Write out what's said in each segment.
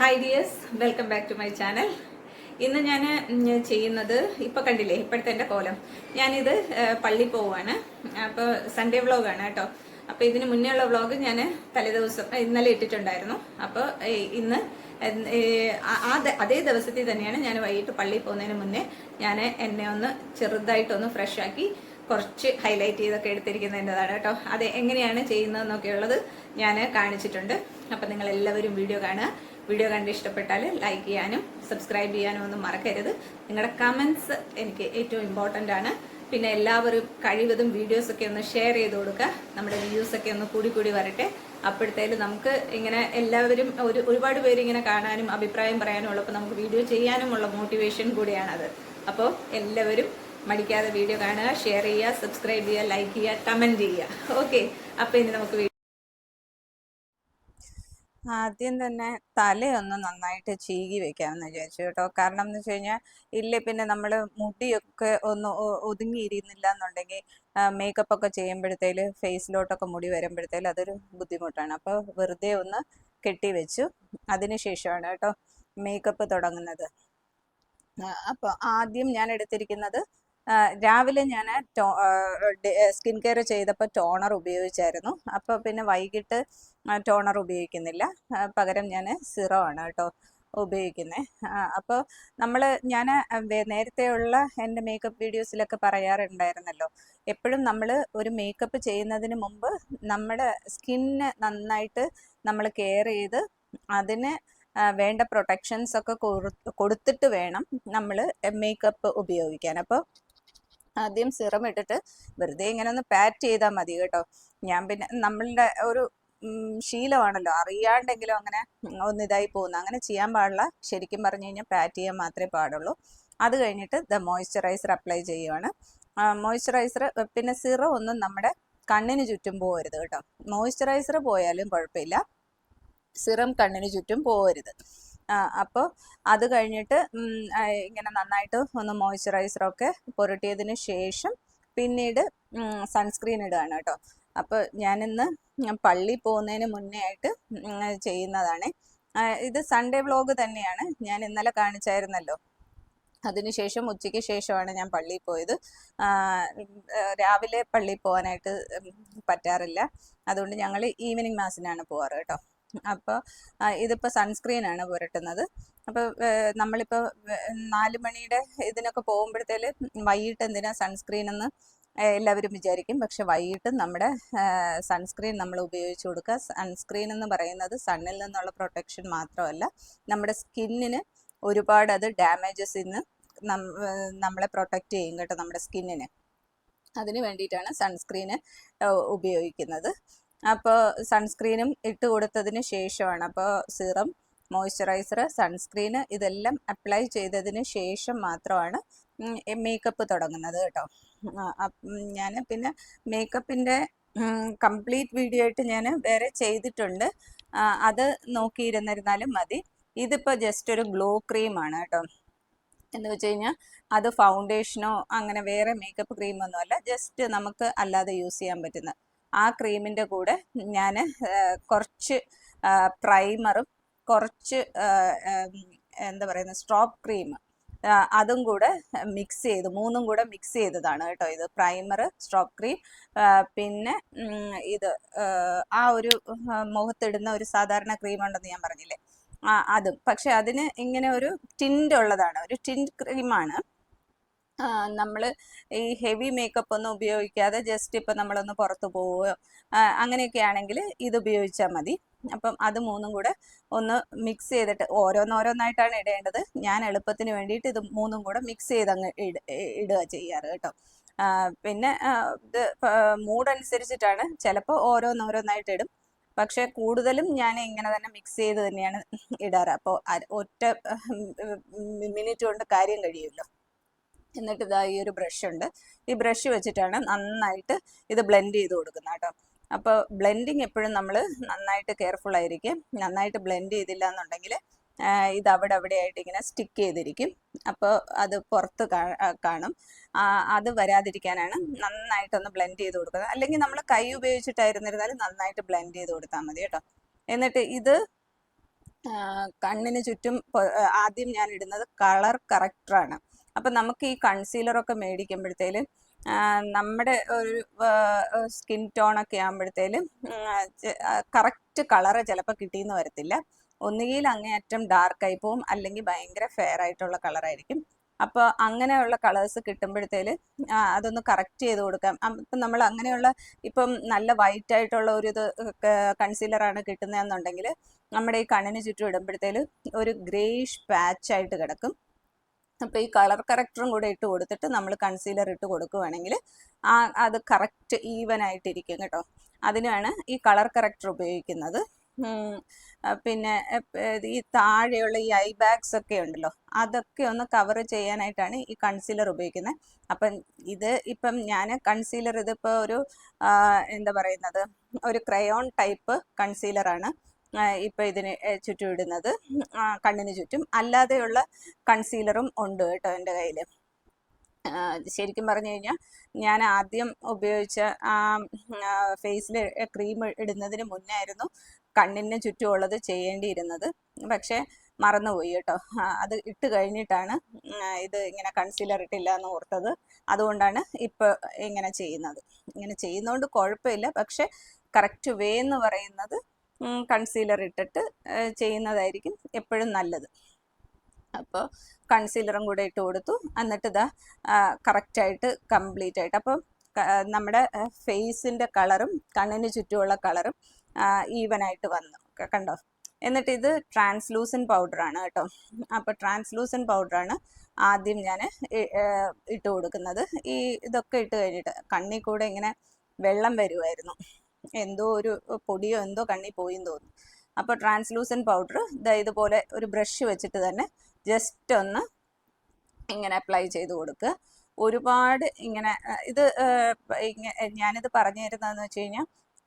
Hi dears welcome back to my channel ഇന്ന് ഞാൻ ചെയ്യുന്നത് ഇപ്പം കണ്ടില്ലേ? ഇപ്പോഴത്തെ എന്റെ കോലം. ഞാനിത് പള്ളി പോവാണ്. അപ്പോൾ സൺഡേ വ്ളോഗാണ് കേട്ടോ. അപ്പോൾ ഇതിന് മുന്നേ ഉള്ള വ്ളോഗ് ഞാൻ തലേദിവസം ദിവസം ഇന്നലെ ഇട്ടിട്ടുണ്ടായിരുന്നു. അപ്പോൾ ഇന്ന് ആ അതേ ദിവസത്തിൽ തന്നെയാണ് ഞാൻ വൈകിട്ട് പള്ളിയിൽ പോകുന്നതിന് മുന്നേ ഞാൻ എന്നെ ഒന്ന് ചെറുതായിട്ടൊന്ന് ഫ്രഷാക്കി കുറച്ച് ഹൈലൈറ്റ് ചെയ്തൊക്കെ എടുത്തിരിക്കുന്നതിന്റെതാണ് കേട്ടോ. അത് എങ്ങനെയാണ് ചെയ്യുന്നതെന്നൊക്കെയുള്ളത് ഞാൻ കാണിച്ചിട്ടുണ്ട്. അപ്പം നിങ്ങൾ എല്ലാവരും വീഡിയോ കാണുക. വീഡിയോ കണ്ട് ഇഷ്ടപ്പെട്ടാൽ ലൈക്ക് ചെയ്യാനും സബ്സ്ക്രൈബ് ചെയ്യാനും ഒന്നും മറക്കരുത്. നിങ്ങളുടെ കമൻസ് എനിക്ക് ഏറ്റവും ഇമ്പോർട്ടന്റ് ആണ്. പിന്നെ എല്ലാവരും കഴിവതും വീഡിയോസ് ഒക്കെ ഒന്ന് ഷെയർ ചെയ്ത് കൊടുക്കുക നമ്മുടെ വ്യൂസ് ഒക്കെ ഒന്ന് കൂടി കൂടി വരട്ടെ. അപ്പോഴത്തേലും നമുക്ക് ഇങ്ങനെ എല്ലാവരും ഒരു ഒരുപാട് പേര് ഇങ്ങനെ കാണാനും അഭിപ്രായം പറയാനും ഉള്ളപ്പോൾ നമുക്ക് വീഡിയോ ചെയ്യാനുമുള്ള മോട്ടിവേഷൻ കൂടിയാണത്. അപ്പോൾ എല്ലാവരും മടിക്കാതെ വീഡിയോ കാണുക ഷെയർ ചെയ്യുക സബ്സ്ക്രൈബ് ചെയ്യുക ലൈക്ക് ചെയ്യുക കമന്റ് ചെയ്യുക. ഓക്കെ അപ്പോൾ ഇനി നമുക്ക് ആദ്യം തന്നെ തലയൊന്ന് നന്നായിട്ട് ചീകി വെക്കാമെന്ന് വിചാരിച്ചു കേട്ടോ. കാരണം എന്ന് വെച്ച് കഴിഞ്ഞാൽ ഇല്ലേ പിന്നെ നമ്മൾ മുടിയൊക്കെ ഒന്ന് ഒതുങ്ങിയിരുന്നില്ല എന്നുണ്ടെങ്കിൽ മേക്കപ്പ് ഒക്കെ ചെയ്യുമ്പോഴത്തേൽ ഫേസിലോട്ടൊക്കെ മുടി വരുമ്പോഴത്തേൽ അതൊരു ബുദ്ധിമുട്ടാണ്. അപ്പോൾ വെറുതെ ഒന്ന് കെട്ടി വെച്ചു. അതിനുശേഷമാണ് കേട്ടോ മേക്കപ്പ് തുടങ്ങുന്നത്. അപ്പോൾ ആദ്യം ഞാൻ എടുത്തിരിക്കുന്നത് രാവിലെ ഞാൻ സ്കിൻ കെയർ ചെയ്തപ്പോൾ ടോണർ ഉപയോഗിച്ചായിരുന്നു. അപ്പോൾ പിന്നെ വൈകിട്ട് ടോണർ ഉപയോഗിക്കുന്നില്ല. പകരം ഞാൻ സിറോ ആണ് കേട്ടോ ഉപയോഗിക്കുന്നത് അപ്പോൾ നമ്മൾ ഞാൻ നേരത്തെയുള്ള എന്റെ മേക്കപ്പ് വീഡിയോസിലൊക്കെ പറയാറുണ്ടായിരുന്നല്ലോ. എപ്പോഴും നമ്മൾ ഒരു മേക്കപ്പ് ചെയ്യുന്നതിന് മുമ്പ് നമ്മുടെ സ്കിന്നിന് നന്നായിട്ട് നമ്മൾ കെയർ ചെയ്ത് അതിന് വേണ്ട പ്രൊട്ടക്ഷൻസ് ഒക്കെ കൊടുത്തിട്ട് വേണം നമ്മൾ മേക്കപ്പ് ഉപയോഗിക്കാൻ. അപ്പോൾ ആദ്യം സിറം ഇട്ടിട്ട് വെറുതെ ഇങ്ങനെ ഒന്ന് പാറ്റ് ചെയ്താൽ മതി കേട്ടോ. ഞാൻ പിന്നെ നമ്മളുടെ ഒരു ശീലമാണല്ലോ. അറിയാണ്ടെങ്കിലും അങ്ങനെ ഒന്ന് ഇതായി പോകുന്നു. അങ്ങനെ ചെയ്യാൻ പാടില്ല. ശരിക്കും പറഞ്ഞു കഴിഞ്ഞാൽ പാറ്റ് ചെയ്യാൻ മാത്രമേ പാടുള്ളൂ. അത് കഴിഞ്ഞിട്ട് ദ മോയ്സ്ചറൈസർ അപ്ലൈ ചെയ്യുവാണ്. മോയ്സ്ചറൈസർ പിന്നെ സിറം ഒന്നും നമ്മുടെ കണ്ണിന് ചുറ്റും പോകരുത് കേട്ടോ. മോയ്സ്ചറൈസർ പോയാലും കുഴപ്പമില്ല. സിറം കണ്ണിന് ചുറ്റും പോകരുത്. അപ്പോൾ അത് കഴിഞ്ഞിട്ട് ഇങ്ങനെ നന്നായിട്ട് ഒന്ന് മോയ്സ്ചറൈസറൊക്കെ പുരട്ടിയതിന് ശേഷം പിന്നീട് സൺസ്ക്രീൻ ഇടുകയാണ് കേട്ടോ. അപ്പോൾ ഞാനിന്ന് പള്ളി പോകുന്നതിന് മുന്നേ ആയിട്ട് ചെയ്യുന്നതാണ്. ഇത് സൺഡേ വ്ലോഗ് തന്നെയാണ്. ഞാൻ ഇന്നലെ കാണിച്ചായിരുന്നല്ലോ. അതിനുശേഷം ഉച്ചയ്ക്ക് ശേഷമാണ് ഞാൻ പള്ളിയിൽ പോയത്. രാവിലെ പള്ളിയിൽ പോകാനായിട്ട് പറ്റാറില്ല. അതുകൊണ്ട് ഞങ്ങൾ ഈവനിങ് മാസിനാണ് പോവാറ് കേട്ടോ. അപ്പോൾ ഇതിപ്പോൾ സൺസ്ക്രീനാണ് പുരട്ടുന്നത്. അപ്പോൾ നമ്മളിപ്പോൾ നാല് മണിയുടെ ഇതിനൊക്കെ പോകുമ്പോഴത്തേൽ വൈകിട്ട് എന്തിനാ സൺസ്ക്രീൻ എന്ന് എല്ലാവരും വിചാരിക്കും. പക്ഷെ വൈകിട്ട് നമ്മുടെ സൺസ്ക്രീൻ നമ്മൾ ഉപയോഗിച്ച് കൊടുക്കുക. സൺസ്ക്രീൻ എന്ന് പറയുന്നത് സണ്ണിൽ നിന്നുള്ള പ്രൊട്ടക്ഷൻ മാത്രമല്ല നമ്മുടെ സ്കിന്നിന് ഒരുപാട് അത് ഡാമേജസ് ഇന്ന് നമ്മളെ പ്രൊട്ടക്റ്റ് ചെയ്യും കേട്ടോ നമ്മുടെ സ്കിന്നിന്. അതിന് വേണ്ടിയിട്ടാണ് സൺസ്ക്രീന് ഉപയോഗിക്കുന്നത്. അപ്പോൾ സൺസ്ക്രീനും ഇട്ട് കൊടുത്തതിന് ശേഷമാണ്. അപ്പോൾ സിറം മോയ്സ്ചറൈസർ സൺസ്ക്രീന് ഇതെല്ലാം അപ്ലൈ ചെയ്തതിന് ശേഷം മാത്രമാണ് മേക്കപ്പ് തുടങ്ങുന്നത് കേട്ടോ. ഞാൻ പിന്നെ മേക്കപ്പിന്റെ കംപ്ലീറ്റ് വീഡിയോ ആയിട്ട് ഞാൻ വേറെ ചെയ്തിട്ടുണ്ട്. അത് നോക്കിയിരുന്നിരുന്നാലും മതി. ഇതിപ്പോൾ ജസ്റ്റ് ഒരു ഗ്ലോ ക്രീമാണ് കേട്ടോ. എന്ന് വെച്ച് കഴിഞ്ഞാൽ അത് ഫൗണ്ടേഷനോ അങ്ങനെ വേറെ മേക്കപ്പ് ക്രീമൊന്നും അല്ല ജസ്റ്റ് നമുക്ക് അല്ലാതെ യൂസ് ചെയ്യാൻ പറ്റുന്ന. ആ ക്രീമിന്റെ കൂടെ ഞാൻ കുറച്ച് പ്രൈമറും കുറച്ച് എന്താ പറയുന്ന സ്ട്രോപ്പ് ക്രീം അതും കൂടെ മിക്സ് ചെയ്ത് മൂന്നും കൂടെ മിക്സ് ചെയ്തതാണ് കേട്ടോ ഇത്. പ്രൈമർ സ്ട്രോപ്പ് ക്രീം പിന്നെ ഇത് ആ, ഒരു മുഖത്തിടുന്ന ഒരു സാധാരണ ക്രീം ഉണ്ടെന്ന് ഞാൻ പറഞ്ഞില്ലേ? അതും. പക്ഷെ അതിന് ഇങ്ങനെ ഒരു ടിന്റ് ഉള്ളതാണ്. ഒരു ടിന്റ് ക്രീമാണ് നമ്മൾ ഈ ഹെവി മേക്കപ്പ് ഒന്നും ഉപയോഗിക്കാതെ ജസ്റ്റ് ഇപ്പം നമ്മളൊന്ന് പുറത്ത് പോവുകയോ അങ്ങനെയൊക്കെ ആണെങ്കിൽ ഇത് ഉപയോഗിച്ചാൽ മതി. അപ്പം അത് മൂന്നും കൂടെ ഒന്ന് മിക്സ് ചെയ്തിട്ട് ഓരോന്നോരോന്നായിട്ടാണ് ഇടേണ്ടത്. ഞാൻ എളുപ്പത്തിന് വേണ്ടിയിട്ട് ഇത് മൂന്നും കൂടെ മിക്സ് ചെയ്ത് അങ്ങ് ഇട ഇടുക ചെയ്യാറ് കേട്ടോ. പിന്നെ ഇത് മൂഡ് അനുസരിച്ചിട്ടാണ് ചിലപ്പോൾ ഓരോന്നോരോന്നായിട്ട് ഇടും. പക്ഷെ കൂടുതലും ഞാൻ ഇങ്ങനെ തന്നെ മിക്സ് ചെയ്ത് തന്നെയാണ് ഇടാറ്. അപ്പോൾ ഒറ്റ മിനിറ്റ് കൊണ്ട് കാര്യം കഴിയുമല്ലോ. എന്നിട്ട് ഇതാ ഈ ഒരു ബ്രഷ് ഉണ്ട്. ഈ ബ്രഷ് വെച്ചിട്ടാണ് നന്നായിട്ട് ഇത് ബ്ലെൻഡ് ചെയ്ത് കൊടുക്കുന്നത് കേട്ടോ. അപ്പോൾ ബ്ലെൻഡിങ് എപ്പോഴും നമ്മൾ നന്നായിട്ട് കെയർഫുൾ ആയിരിക്കും. നന്നായിട്ട് ബ്ലെൻഡ് ചെയ്തില്ല എന്നുണ്ടെങ്കിൽ ഇത് അവിടെ അവിടെ ആയിട്ട് ഇങ്ങനെ സ്റ്റിക്ക് ചെയ്തിരിക്കും. അപ്പോൾ അത് പുറത്ത് കാണും. അത് വരാതിരിക്കാനാണ് നന്നായിട്ടൊന്ന് ബ്ലെൻഡ് ചെയ്ത് കൊടുക്കുന്നത്. അല്ലെങ്കിൽ നമ്മൾ കൈ ഉപയോഗിച്ചിട്ടായിരുന്നിരുന്നാലും നന്നായിട്ട് ബ്ലെൻഡ് ചെയ്ത് കൊടുത്താൽ മതി കേട്ടോ. എന്നിട്ട് ഇത് കണ്ണിന് ചുറ്റും ആദ്യം ഞാൻ ഇടുന്നത് കളർ കറക്റ്ററാണ് അപ്പം നമുക്ക് ഈ കൺസീലറൊക്കെ മേടിക്കുമ്പോഴത്തേലും നമ്മുടെ ഒരു സ്കിൻ ടോൺ ഒക്കെ ആകുമ്പോഴത്തേലും കറക്റ്റ് കളറ് ചിലപ്പോൾ കിട്ടിയെന്ന് വരത്തില്ല. ഒന്നുകിൽ അങ്ങേയറ്റം ഡാർക്ക് ആയി പോവും അല്ലെങ്കിൽ ഭയങ്കര ഫെയർ ആയിട്ടുള്ള കളറായിരിക്കും അപ്പോൾ അങ്ങനെയുള്ള കളേഴ്സ് കിട്ടുമ്പോഴത്തേൽ അതൊന്ന് കറക്റ്റ് ചെയ്ത് കൊടുക്കാം. അപ്പം നമ്മൾ അങ്ങനെയുള്ള ഇപ്പം നല്ല വൈറ്റ് ആയിട്ടുള്ള ഒരു ഇത് കൺസീലറാണ് കിട്ടുന്നതെന്നുണ്ടെങ്കിൽ നമ്മുടെ ഈ കണ്ണിന് ചുറ്റും ഇടുമ്പോഴത്തേൽ ഒരു ഗ്രേഷ് പാച്ച് ആയിട്ട് കിടക്കും. അപ്പോൾ ഈ കളർ കറക്ടറും കൂടെ ഇട്ട് കൊടുത്തിട്ട് നമ്മൾ കൺസീലർ ഇട്ട് കൊടുക്കുകയാണെങ്കിൽ ആ അത് കറക്റ്റ് ഈവൻ ആയിട്ടിരിക്കും കേട്ടോ. അതിനാണ് ഈ കളർ കറക്ടർ ഉപയോഗിക്കുന്നത്. പിന്നെ ഈ താഴെയുള്ള ഈ ഐ ബാഗ്സ് ഒക്കെ ഉണ്ടല്ലോ അതൊക്കെ ഒന്ന് കവർ ചെയ്യാനായിട്ടാണ് ഈ കൺസീലർ ഉപയോഗിക്കുന്നത്. അപ്പം ഇത് ഇപ്പം ഞാൻ കൺസീലർ ഇതിപ്പോൾ ഒരു എന്താ പറയുന്നത് ഒരു ക്രയോൺ ടൈപ്പ് കൺസീലറാണ് ഇപ്പം ഇതിന് ചുറ്റും ഇടുന്നത് കണ്ണിന് ചുറ്റും. അല്ലാതെയുള്ള കൺസീലറും ഉണ്ട് കേട്ടോ എന്റെ കയ്യിൽ ശരിക്കും പറഞ്ഞു കഴിഞ്ഞാൽ ഞാൻ ആദ്യം ഉപയോഗിച്ച ആ ഫേസിൽ ക്രീം ഇടുന്നതിന് മുന്നേ ആയിരുന്നു കണ്ണിന് ചുറ്റുമുള്ളത് ചെയ്യേണ്ടിയിരുന്നത്. പക്ഷേ മറന്നുപോയി കേട്ടോ. അത് ഇട്ട് കഴിഞ്ഞിട്ടാണ് ഇത് ഇങ്ങനെ കൺസീലർ ഇട്ടില്ല എന്ന് ഓർത്തത്. അതുകൊണ്ടാണ് ഇപ്പോൾ ഇങ്ങനെ ചെയ്യുന്നത്. ഇങ്ങനെ ചെയ്യുന്നതുകൊണ്ട് കുഴപ്പമില്ല. പക്ഷെ കറക്റ്റ് വേ എന്ന് പറയുന്നത് കൺസീലർ ഇട്ടിട്ട് ചെയ്യുന്നതായിരിക്കും എപ്പോഴും നല്ലത്. അപ്പോൾ കൺസീലറും കൂടെ ഇട്ട് കൊടുത്തു. എന്നിട്ട് ഇതാ കറക്റ്റായിട്ട് കംപ്ലീറ്റ് ആയിട്ട് അപ്പം നമ്മുടെ ഫേസിന്റെ കളറും കണ്ണിന് ചുറ്റുമുള്ള കളറും ഈവനായിട്ട് വന്നു. കണ്ടോ? എന്നിട്ട് ഇത് ട്രാൻസ്ലൂസൻ പൗഡറാണ് കേട്ടോ. അപ്പോൾ ട്രാൻസ്ലൂസൻ പൗഡറാണ് ആദ്യം ഞാൻ ഇട്ട് കൊടുക്കുന്നത്. ഈ ഇതൊക്കെ ഇട്ട് കഴിഞ്ഞിട്ട് കണ്ണിൽ കൂടെ ഇങ്ങനെ വെള്ളം വരുമായിരുന്നു എന്തോ ഒരു പൊടിയോ എന്തോ കണ്ണി പോയിന്ന് തോന്നുന്നു. അപ്പോൾ ട്രാൻസ്ലൂസൻ പൗഡർ ഇതാ ഇതുപോലെ ഒരു ബ്രഷ് വെച്ചിട്ട് തന്നെ ജസ്റ്റ് ഒന്ന് ഇങ്ങനെ അപ്ലൈ ചെയ്ത് കൊടുക്കുക. ഒരുപാട് ഇങ്ങനെ ഇത് ഞാനിത് പറഞ്ഞു തരുന്നതെന്ന് വെച്ച് കഴിഞ്ഞാൽ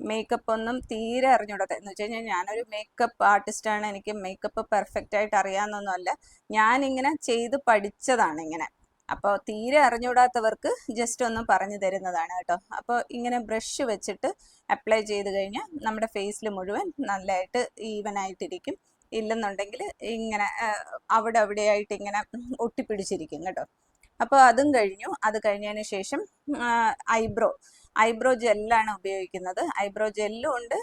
മേക്കപ്പ് ഒന്നും തീരെ അറിഞ്ഞൂടാത്ത എന്ന് വെച്ച് കഴിഞ്ഞാൽ ഞാനൊരു മേക്കപ്പ് ആർട്ടിസ്റ്റാണ് എനിക്ക് മേക്കപ്പ് പെർഫെക്റ്റ് ആയിട്ട് അറിയാമെന്നൊന്നുമല്ല ഞാനിങ്ങനെ ചെയ്ത് പഠിച്ചതാണ് ഇങ്ങനെ. അപ്പോൾ തീരെ അറിഞ്ഞുകൂടാത്തവർക്ക് ജസ്റ്റ് ഒന്ന് പറഞ്ഞു തരുന്നതാണ് കേട്ടോ. അപ്പോൾ ഇങ്ങനെ ബ്രഷ് വെച്ചിട്ട് അപ്ലൈ ചെയ്ത് കഴിഞ്ഞാൽ നമ്മുടെ ഫേസിൽ മുഴുവൻ നല്ലതായിട്ട് ഈവൻ ആയിട്ടിരിക്കും. ഇല്ലെന്നുണ്ടെങ്കിൽ ഇങ്ങനെ അവിടെ അവിടെയായിട്ട് ഇങ്ങനെ ഒട്ടിപ്പിടിച്ചിരിക്കും കേട്ടോ. അപ്പോൾ അതും കഴിഞ്ഞു. അത് കഴിഞ്ഞതിന് ശേഷം ഐബ്രോ. ഐബ്രോ ജെല്ലാണ് ഉപയോഗിക്കുന്നത്. ഐബ്രോ ജെല്ലും ഉണ്ട്.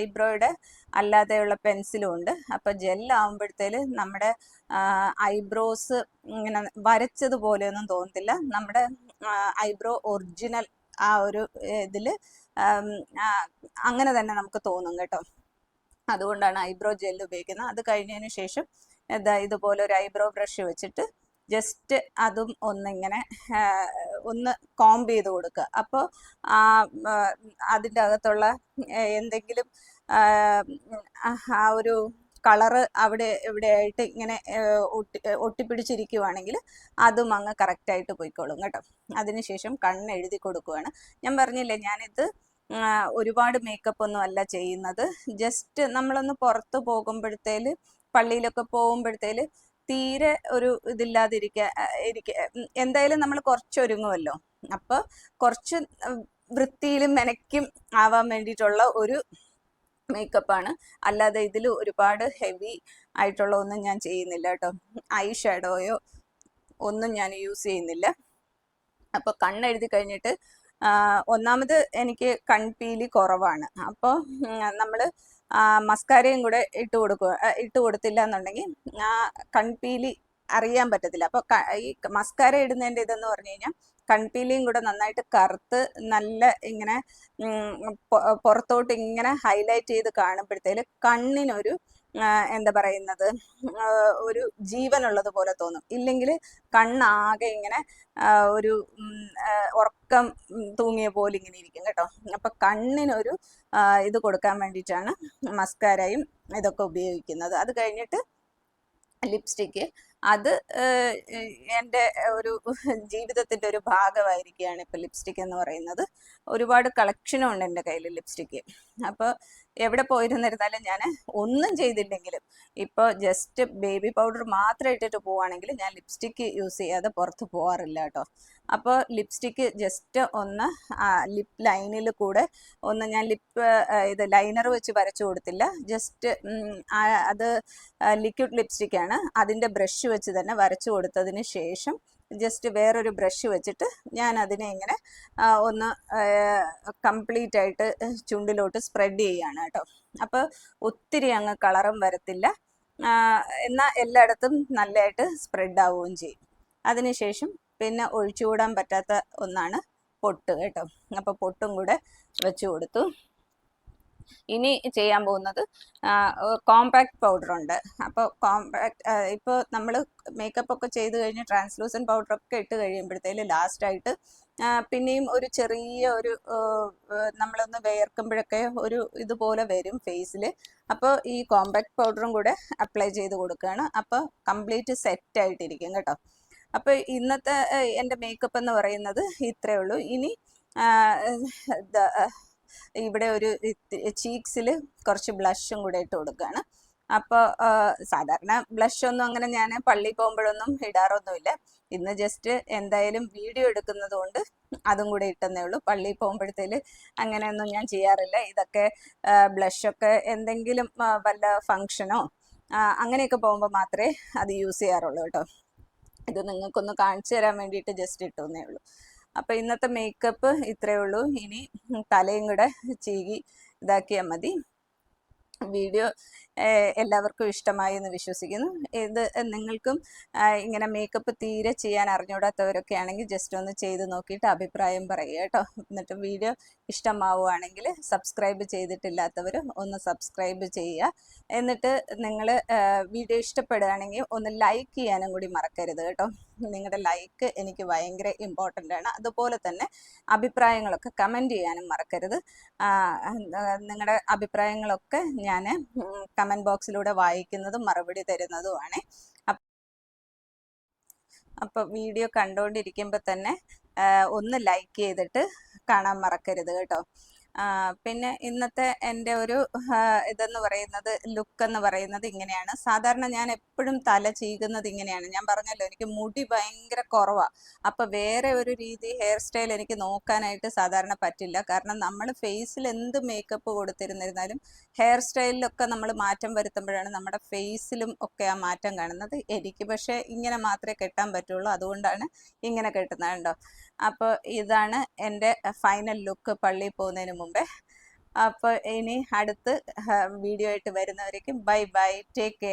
ഐബ്രോയുടെ അല്ലാതെയുള്ള പെൻസിലും ഉണ്ട്. അപ്പോൾ ജെല്ലാകുമ്പോഴത്തേൽ നമ്മുടെ ഐബ്രോസ് ഇങ്ങനെ വരച്ചതുപോലെയൊന്നും തോന്നത്തില്ല. നമ്മുടെ ഐബ്രോ ഒറിജിനൽ ആ ഒരു ഇതിൽ അങ്ങനെ തന്നെ നമുക്ക് തോന്നും കേട്ടോ. അതുകൊണ്ടാണ് ഐബ്രോ ജെല്ല് ഉപയോഗിക്കുന്നത്. അത് കഴിഞ്ഞതിന് ശേഷം ഇതാ ഇതുപോലെ ഒരു ഐബ്രോ ബ്രഷ് വെച്ചിട്ട് ജസ്റ്റ് അതും ഒന്നിങ്ങനെ ഒന്ന് കോംബ് ചെയ്ത് കൊടുക്കുക. അപ്പോൾ അതിന്റെ അകത്തുള്ള എന്തെങ്കിലും ആ, ഒരു കളറ് അവിടെ എവിടെയായിട്ട് ഇങ്ങനെ ഒട്ടി ഒട്ടിപ്പിടിച്ചിരിക്കുവാണെങ്കിൽ അതും അങ്ങ് കറക്റ്റായിട്ട് പോയിക്കോളും കേട്ടോ. അതിനുശേഷം കണ്ണ് എഴുതി കൊടുക്കുവാണ്. ഞാൻ പറഞ്ഞില്ലേ ഞാനിത് ഒരുപാട് മേക്കപ്പ് ഒന്നും അല്ല ചെയ്യുന്നത്. ജസ്റ്റ് നമ്മളൊന്ന് പുറത്ത് പോകുമ്പോഴത്തേൽ പള്ളിയിലൊക്കെ പോകുമ്പോഴത്തേൽ തീരെ ഒരു ഇതില്ലാതിരിക്കുക ഇരിക്ക എന്തായാലും നമ്മൾ കുറച്ചൊരുങ്ങുമല്ലോ അപ്പോൾ കുറച്ച് വൃത്തിയിലും മെനക്കും ആവാൻ വേണ്ടിയിട്ടുള്ള ഒരു മേക്കപ്പ് ആണ് അല്ലാതെ ഇതിൽ ഒരുപാട് ഹെവി ആയിട്ടുള്ള ഒന്നും ഞാൻ ചെയ്യുന്നില്ല കേട്ടോ. ഐ ഷാഡോയോ ഒന്നും ഞാൻ യൂസ് ചെയ്യുന്നില്ല. അപ്പോൾ കണ്ണെഴുതി കഴിഞ്ഞിട്ട് ഒന്നാമത് എനിക്ക് കൺപീലി കുറവാണ്. അപ്പോൾ നമ്മൾ മസ്കാരയും കൂടെ ഇട്ട് കൊടുക്കുക ഇട്ട് കൊടുത്തില്ല എന്നുണ്ടെങ്കിൽ ആ കൺപീലി അറിയാൻ പറ്റത്തില്ല. അപ്പോൾ ഈ മസ്കാര ഇടുന്നതിന്റെ ഇതെന്ന് പറഞ്ഞു കഴിഞ്ഞാൽ കൺപീലിയും കൂടെ നന്നായിട്ട് കറുത്ത് നല്ല ഇങ്ങനെ പുറത്തോട്ട് ഇങ്ങനെ ഹൈലൈറ്റ് ചെയ്ത് കാണുമ്പോഴത്തേൽ കണ്ണിനൊരു എന്താ പറയുന്നത്? ഒരു ജീവനുള്ളത് പോലെ തോന്നും. ഇല്ലെങ്കിൽ കണ്ണാകെ ഇങ്ങനെ ഒരു ഉറക്കം തൂങ്ങിയ പോലെ ഇങ്ങനെ ഇരിക്കും കേട്ടോ. അപ്പൊ കണ്ണിനൊരു ഇത് കൊടുക്കാൻ വേണ്ടിയിട്ടാണ് മസ്കാരയും ഇതൊക്കെ ഉപയോഗിക്കുന്നത്. അത് കഴിഞ്ഞിട്ട് ലിപ്സ്റ്റിക്ക് അത് എന്റെ ഒരു ജീവിതത്തിന്റെ ഒരു ഭാഗമായിരിക്കുകയാണ് ഇപ്പോൾ ലിപ്സ്റ്റിക് എന്ന് പറയുന്നത്. ഒരുപാട് കളക്ഷനും ഉണ്ട് എന്റെ കയ്യിൽ ലിപ്സ്റ്റിക്ക് അപ്പോൾ എവിടെ പോയിരുന്നിരുന്നാലും ഞാൻ ഒന്നും ചെയ്തില്ലെങ്കിലും ഇപ്പോൾ ജസ്റ്റ് ബേബി പൗഡർ മാത്രം ഇട്ടിട്ട് പോവുകയാണെങ്കിൽ ഞാൻ ലിപ്സ്റ്റിക്ക് യൂസ് ചെയ്യാതെ പുറത്ത് പോകാറില്ല കേട്ടോ. അപ്പോൾ ലിപ്സ്റ്റിക്ക് ജസ്റ്റ് ഒന്ന് ലിപ് ലൈനിൽ കൂടെ ഒന്ന് ഞാൻ ലിപ്പ് ഇത് ലൈനർ വെച്ച് വരച്ചു കൊടുത്തില്ല. ജസ്റ്റ് അത് ലിക്വിഡ് ലിപ്സ്റ്റിക്കാണ് അതിന്റെ ബ്രഷ് വെച്ച് തന്നെ വരച്ചു കൊടുത്തതിന് ശേഷം ജസ്റ്റ് വേറൊരു ബ്രഷ് വെച്ചിട്ട് ഞാൻ അതിനെ ഇങ്ങനെ ഒന്ന് കംപ്ലീറ്റ് ആയിട്ട് ചുണ്ടിലോട്ട് സ്പ്രെഡ് ചെയ്യുകയാണ് കേട്ടോ. അപ്പോൾ ഒത്തിരി അങ്ങ് കളറും വരത്തില്ല. എന്നാൽ എല്ലായിടത്തും നല്ലതായിട്ട് സ്പ്രെഡ് ആവുകയും ചെയ്യും. അതിനുശേഷം പിന്നെ ഒഴിച്ചുകൂടാൻ പറ്റാത്ത ഒന്നാണ് പൊട്ട് കേട്ടോ. അപ്പോൾ പൊട്ടും കൂടെ വെച്ച് കൊടുത്തു. ഇനി ചെയ്യാൻ പോകുന്നത് കോമ്പാക്ട് പൗഡർ ഉണ്ട്. അപ്പോൾ കോമ്പാക്ട് ഇപ്പോൾ നമ്മൾ മേക്കപ്പ് ഒക്കെ ചെയ്ത് കഴിഞ്ഞ് ട്രാൻസ്ലൂസൻ പൗഡർ ഒക്കെ ഇട്ട് കഴിയുമ്പോഴത്തേൽ ലാസ്റ്റായിട്ട് പിന്നെയും ഒരു ചെറിയ ഒരു നമ്മളൊന്ന് വേർക്കുമ്പോഴൊക്കെ ഒരു ഇതുപോലെ വരും ഫേസിൽ അപ്പോൾ ഈ കോമ്പാക്ട് പൗഡറും കൂടെ അപ്ലൈ ചെയ്ത് കൊടുക്കുകയാണ്. അപ്പോൾ കംപ്ലീറ്റ് സെറ്റ് ആയിട്ടിരിക്കും കേട്ടോ. അപ്പോൾ ഇന്നത്തെ എന്റെ മേക്കപ്പ് എന്ന് പറയുന്നത് ഇത്രയേ ഉള്ളൂ. ഇനി ഇവിടെ ഒരു ചീക്സിൽ കുറച്ച് ബ്ലഷും കൂടെ ഇട്ട് കൊടുക്കുകയാണ് അപ്പോൾ സാധാരണ ബ്ലഷ് ഒന്നും അങ്ങനെ ഞാൻ പള്ളി പോകുമ്പോഴൊന്നും ഇടാറൊന്നുമില്ല. ഇന്ന് ജസ്റ്റ് എന്തായാലും വീഡിയോ എടുക്കുന്നത് കൊണ്ട് അതും കൂടെ ഇട്ടെന്നേ ഉള്ളൂ. പള്ളി പോകുമ്പോഴത്തേൽ അങ്ങനെയൊന്നും ഞാൻ ചെയ്യാറില്ല. ഇതൊക്കെ ബ്ലഷൊക്കെ എന്തെങ്കിലും വല്ല ഫങ്ഷനോ അങ്ങനെയൊക്കെ പോകുമ്പോൾ മാത്രമേ അത് യൂസ് ചെയ്യാറുള്ളൂ കേട്ടോ. ഇത് നിങ്ങൾക്കൊന്ന് കാണിച്ചു തരാൻ വേണ്ടിയിട്ട് ജസ്റ്റ് ഇട്ടുന്നേ ഉള്ളൂ. അപ്പോൾ ഇന്നത്തെ മേക്കപ്പ് ഇത്രയേ ഉള്ളൂ. ഇനി തലയും കൂടെ ചീകി ഇതാക്കിയാൽ മതി. വീഡിയോ എല്ലാവർക്കും ഇഷ്ടമായി എന്ന് വിശ്വസിക്കുന്നു. ഇത് നിങ്ങൾക്കും ഇങ്ങനെ മേക്കപ്പ് തീരെ ചെയ്യാൻ അറിഞ്ഞുകൂടാത്തവരൊക്കെ ആണെങ്കിൽ ജസ്റ്റ് ഒന്ന് ചെയ്ത് നോക്കിയിട്ട് അഭിപ്രായം പറയുക കേട്ടോ. എന്നിട്ട് വീഡിയോ ഇഷ്ടമാവുകയാണെങ്കിൽ സബ്സ്ക്രൈബ് ചെയ്തിട്ടില്ലാത്തവർ ഒന്ന് സബ്സ്ക്രൈബ് ചെയ്യുക. എന്നിട്ട് നിങ്ങൾ വീഡിയോ ഇഷ്ടപ്പെടുകയാണെങ്കിൽ ഒന്ന് ലൈക്ക് ചെയ്യാനും കൂടി മറക്കരുത് കേട്ടോ. നിങ്ങളുടെ ലൈക്ക് എനിക്ക് ഭയങ്കര ഇമ്പോർട്ടന്റ് ആണ്. അതുപോലെ തന്നെ അഭിപ്രായങ്ങളൊക്കെ കമന്റ് ചെയ്യാനും മറക്കരുത്. നിങ്ങളുടെ അഭിപ്രായങ്ങളൊക്കെ ഞാൻ കമന്റ് ബോക്സിലൂടെ വായിക്കുന്നതും മറുപടി തരുന്നതുമാണ് അപ്പോൾ വീഡിയോ കണ്ടുകൊണ്ടിരിക്കുമ്പോൾ തന്നെ ഒന്ന് ലൈക്ക് ചെയ്തിട്ട് കാണാൻ മറക്കരുത് കേട്ടോ. പിന്നെ ഇന്നത്തെ എന്റെ ഒരു ഇതെന്ന് പറയുന്നത് ലുക്ക് എന്ന് പറയുന്നത് ഇങ്ങനെയാണ്. സാധാരണ ഞാൻ എപ്പോഴും തല ചീകുന്നത് ഇങ്ങനെയാണ്. ഞാൻ പറഞ്ഞല്ലോ എനിക്ക് മുടി ഭയങ്കര കുറവാണ് അപ്പോൾ വേറെ ഒരു രീതി ഹെയർ സ്റ്റൈൽ എനിക്ക് നോക്കാനായിട്ട് സാധാരണ പറ്റില്ല. കാരണം നമ്മൾ ഫേസിൽ എന്ത് മേക്കപ്പ് കൊടുത്തിരുന്നിരുന്നാലും ഹെയർ സ്റ്റൈലിലൊക്കെ നമ്മൾ മാറ്റം വരുത്തുമ്പോഴാണ് നമ്മുടെ ഫേസിലും ഒക്കെ ആ മാറ്റം കാണുന്നത്. എനിക്ക് പക്ഷേ ഇങ്ങനെ മാത്രമേ കെട്ടാൻ പറ്റുള്ളൂ. അതുകൊണ്ടാണ് ഇങ്ങനെ കെട്ടുന്നത് കേട്ടോ അപ്പോൾ ഇതാണ് എന്റെ ഫൈനൽ ലുക്ക് പള്ളിയിൽ പോകുന്നതിന് മുമ്പേ. അപ്പോൾ ഇനി അടുത്ത് വീഡിയോ ആയിട്ട് വരുന്നവരേക്കും ബൈ ബൈ ടേക്ക് കെയർ.